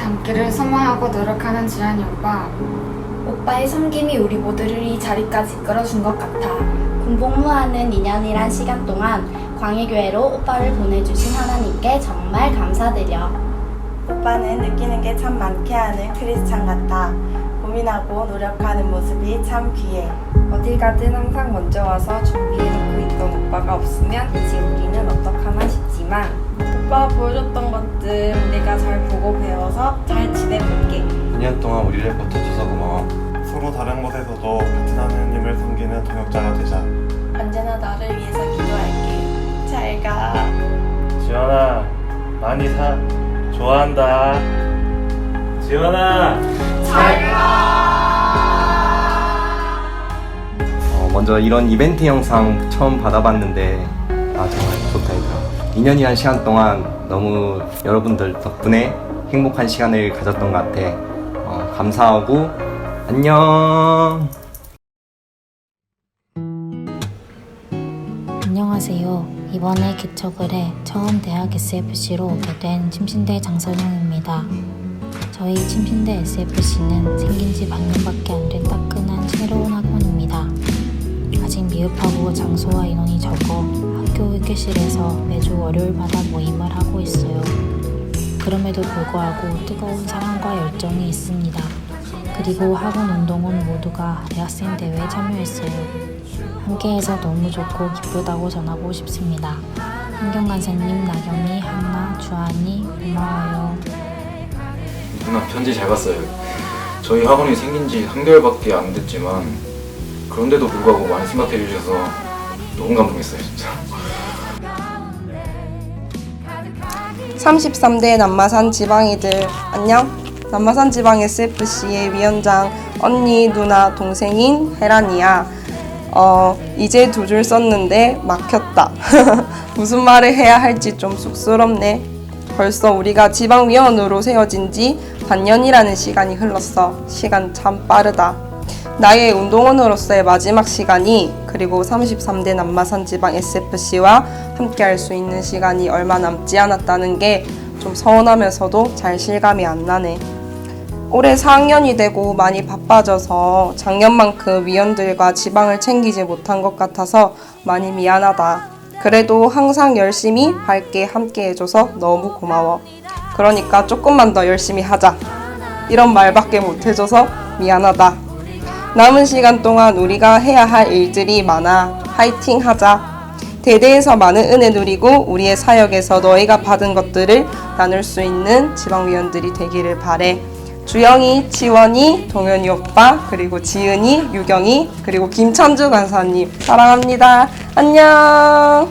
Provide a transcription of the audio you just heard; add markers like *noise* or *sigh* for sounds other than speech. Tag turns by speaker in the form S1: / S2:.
S1: 받기를 소망하고 노력하는 지한이 오빠.
S2: 오빠의 섬김이 우리 모두를 이 자리까지 이끌어준 것 같아. 군복무하는 2년이란 시간 동안 광해교회로 오빠를 보내주신 하나님께 정말 감사드려.
S3: 오빠는 느끼는 게 참 많게 하는 크리스찬 같아. 고민하고 노력하는 모습이 참 귀해.
S4: 어딜 가든 항상 먼저 와서 준비해놓고 있던 오빠가 없으면 이제 우리는 어떡하나 싶지만
S3: 오빠가 보여줬던 것들 우리가 잘 보고 배워서 잘 지내볼게.
S5: 2년 동안 우리를 버텨줘서 고마워. 서로 다른 곳에서도 같은 하느님을 섬기는 동역자가 되자.
S3: 언제나 너를 위해서 기도할게. 잘 가.
S6: 지원아 많이 사 좋아한다 지원아
S7: 어, 먼저 이런 이벤트 영상 처음 받아봤는데 아 정말 좋다 얘들아 2년이란 시간 동안 너무 여러분들 덕분에 행복한 시간을 가졌던 것 같아 어, 감사하고 안녕
S8: 안녕하세요. 이번에 개척을 해 처음 대학 SFC로 오게 된 침신대 장선영입니다. 저희 침신대 SFC는 생긴 지 반년밖에 안 된 따끈한 새로운 학원입니다. 아직 미흡하고 장소와 인원이 적어 학교 회계실에서 매주 월요일마다 모임을 하고 있어요. 그럼에도 불구하고 뜨거운 사랑과 열정이 있습니다. 그리고 학원 운동원 모두가 대학생 대회에 참여했어요. 함께해서 너무 좋고 기쁘다고 전하고 싶습니다. 한경 간사님, 나경미, 한나, 주한이 고마워요.
S9: 누나 편지 잘 봤어요. 저희 학원이 생긴 지 한 개월밖에 안 됐지만 그런데도 불구하고 많이 생각해 주셔서 너무 감동했어요 진짜.
S10: 33대 남마산 지방이들 안녕. 남마산 지방 SFC의 위원장 언니 누나 동생인 혜란이야. 어 이제 두 줄 썼는데 막혔다. *laughs* 무슨 말을 해야 할지 좀 쑥스럽네. 벌써 우리가 지방위원으로 세워진 지 반년이라는 시간이 흘렀어. 시간 참 빠르다 나의 운동원으로서의 마지막 시간이 그리고 33대 남마산 지방 SFC와 함께 할 수 있는 시간이 얼마 남지 않았다는 게 좀 서운하면서도 잘 실감이 안 나네. 올해 4학년이 되고 많이 바빠져서 작년만큼 위원들과 지방을 챙기지 못한 것 같아서 많이 미안하다. 그래도 항상 열심히 밝게 함께 해줘서 너무 고마워. 그러니까 조금만 더 열심히 하자. 이런 말밖에 못 해줘서 미안하다. 남은 시간 동안 우리가 해야 할 일들이 많아. 화이팅 하자. 대대에서 많은 은혜 누리고 우리의 사역에서 너희가 받은 것들을 나눌 수 있는 지방위원들이 되기를 바래. 주영이, 지원이, 동현이 오빠, 그리고 지은이, 유경이, 그리고 김찬주 간사님 사랑합니다. 안녕.